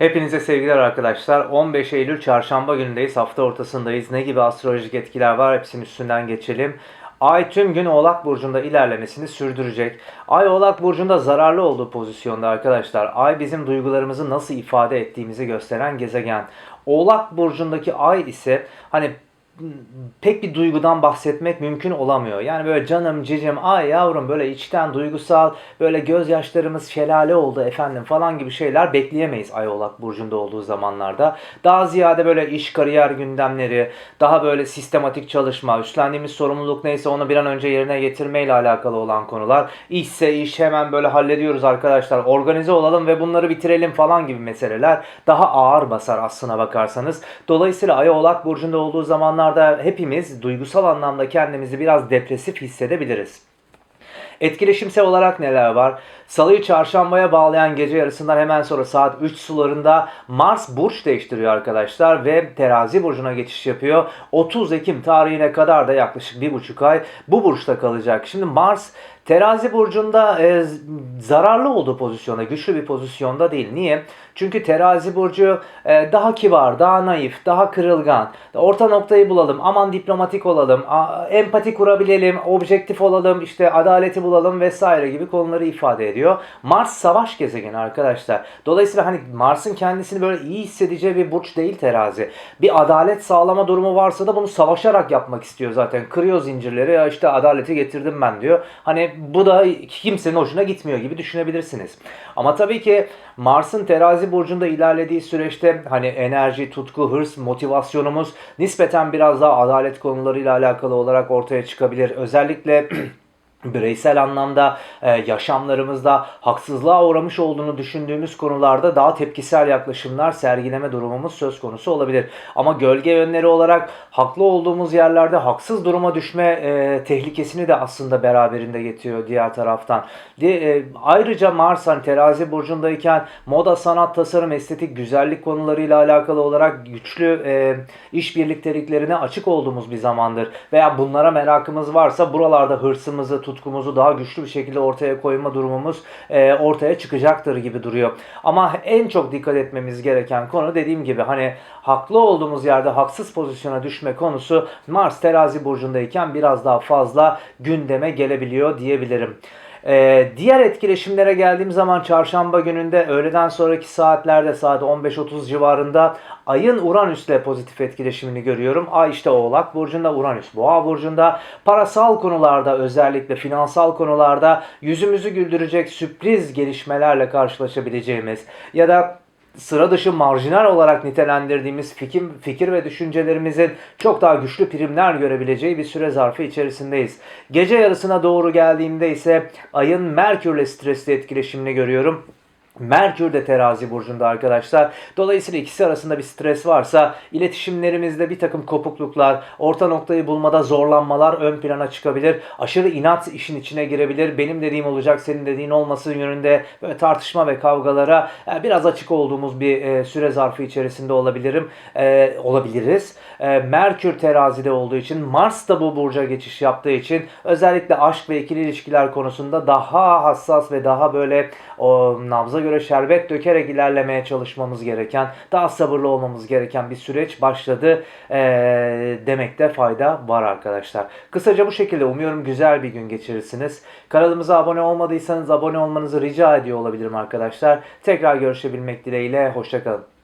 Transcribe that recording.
Hepinize sevgiler arkadaşlar. 15 Eylül çarşamba günündeyiz. Hafta ortasındayız. Ne gibi astrolojik etkiler var hepsinin üstünden geçelim. Ay tüm gün Oğlak Burcu'nda ilerlemesini sürdürecek. Ay Oğlak Burcu'nda zararlı olduğu pozisyonda arkadaşlar. Ay bizim duygularımızı nasıl ifade ettiğimizi gösteren gezegen. Oğlak Burcu'ndaki Ay ise hani pek bir duygudan bahsetmek mümkün olamıyor. Yani böyle canım cicim ay yavrum böyle içten duygusal böyle gözyaşlarımız şelale oldu efendim falan gibi şeyler bekleyemeyiz Ay Oğlak Burcu'nda olduğu zamanlarda. Daha ziyade böyle iş kariyer gündemleri daha böyle sistematik çalışma üstlendiğimiz sorumluluk neyse onu bir an önce yerine getirmeyle alakalı olan konular. İşse iş hemen böyle hallediyoruz arkadaşlar organize olalım ve bunları bitirelim falan gibi meseleler daha ağır basar aslına bakarsanız. Dolayısıyla Ay Oğlak Burcu'nda olduğu zamanlar zamanlarda hepimiz duygusal anlamda kendimizi biraz depresif hissedebiliriz. Etkileşimsel olarak neler var? Salıyı çarşambaya bağlayan gece yarısından hemen sonra saat 3 sularında Mars burç değiştiriyor arkadaşlar ve terazi burcuna geçiş yapıyor. 30 Ekim tarihine kadar da yaklaşık bir buçuk ay bu burçta kalacak. Şimdi Mars Terazi burcunda e, zararlı olduğu pozisyonda, güçlü bir pozisyonda değil. Niye? Çünkü terazi burcu e, daha kibar, daha naif, daha kırılgan. Orta noktayı bulalım, aman diplomatik olalım, a, empati kurabilelim, objektif olalım, işte adaleti bulalım vesaire gibi konuları ifade ediyor. Mars savaş gezegeni arkadaşlar. Dolayısıyla hani Mars'ın kendisini böyle iyi hissedeceği bir burç değil terazi. Bir adalet sağlama durumu varsa da bunu savaşarak yapmak istiyor zaten. Kırıyor zincirleri ya işte adaleti getirdim ben diyor. Hani bu da kimsenin hoşuna gitmiyor gibi düşünebilirsiniz. Ama tabii ki Mars'ın terazi burcunda ilerlediği süreçte hani enerji, tutku, hırs, motivasyonumuz nispeten biraz daha adalet konularıyla alakalı olarak ortaya çıkabilir. Özellikle bireysel anlamda e, yaşamlarımızda haksızlığa uğramış olduğunu düşündüğümüz konularda daha tepkisel yaklaşımlar sergileme durumumuz söz konusu olabilir. Ama gölge yönleri olarak haklı olduğumuz yerlerde haksız duruma düşme e, tehlikesini de aslında beraberinde getiriyor diğer taraftan. E, ayrıca Mars hani terazi burcundayken moda, sanat, tasarım, estetik, güzellik konularıyla alakalı olarak güçlü e, iş birlikteliklerine açık olduğumuz bir zamandır. Veya bunlara merakımız varsa buralarda hırsımızı, tutkumuzu daha güçlü bir şekilde ortaya koyma durumumuz e, ortaya çıkacaktır gibi duruyor. Ama en çok dikkat etmemiz gereken konu dediğim gibi hani haklı olduğumuz yerde haksız pozisyona düşme konusu Mars terazi burcundayken biraz daha fazla gündeme gelebiliyor diyebilirim. Ee, diğer etkileşimlere geldiğim zaman çarşamba gününde öğleden sonraki saatlerde saat 15.30 civarında ayın Uranüs'le pozitif etkileşimini görüyorum. Ay işte Oğlak Burcu'nda, Uranüs Boğa Burcu'nda. Parasal konularda özellikle finansal konularda yüzümüzü güldürecek sürpriz gelişmelerle karşılaşabileceğimiz ya da sıra dışı marjinal olarak nitelendirdiğimiz fikir, fikir ve düşüncelerimizin çok daha güçlü primler görebileceği bir süre zarfı içerisindeyiz. Gece yarısına doğru geldiğimde ise ayın Merkürle stresli etkileşimini görüyorum. Merkür de terazi burcunda arkadaşlar. Dolayısıyla ikisi arasında bir stres varsa iletişimlerimizde bir takım kopukluklar, orta noktayı bulmada zorlanmalar ön plana çıkabilir. Aşırı inat işin içine girebilir. Benim dediğim olacak, senin dediğin olması yönünde böyle tartışma ve kavgalara e, biraz açık olduğumuz bir e, süre zarfı içerisinde olabilirim. E, olabiliriz. Merkür terazide olduğu için, Mars da bu burca geçiş yaptığı için özellikle aşk ve ikili ilişkiler konusunda daha hassas ve daha böyle o nabza göre göre şerbet dökerek ilerlemeye çalışmamız gereken, daha sabırlı olmamız gereken bir süreç başladı e, demekte fayda var arkadaşlar. Kısaca bu şekilde umuyorum güzel bir gün geçirirsiniz. Kanalımıza abone olmadıysanız abone olmanızı rica ediyor olabilirim arkadaşlar. Tekrar görüşebilmek dileğiyle, hoşçakalın.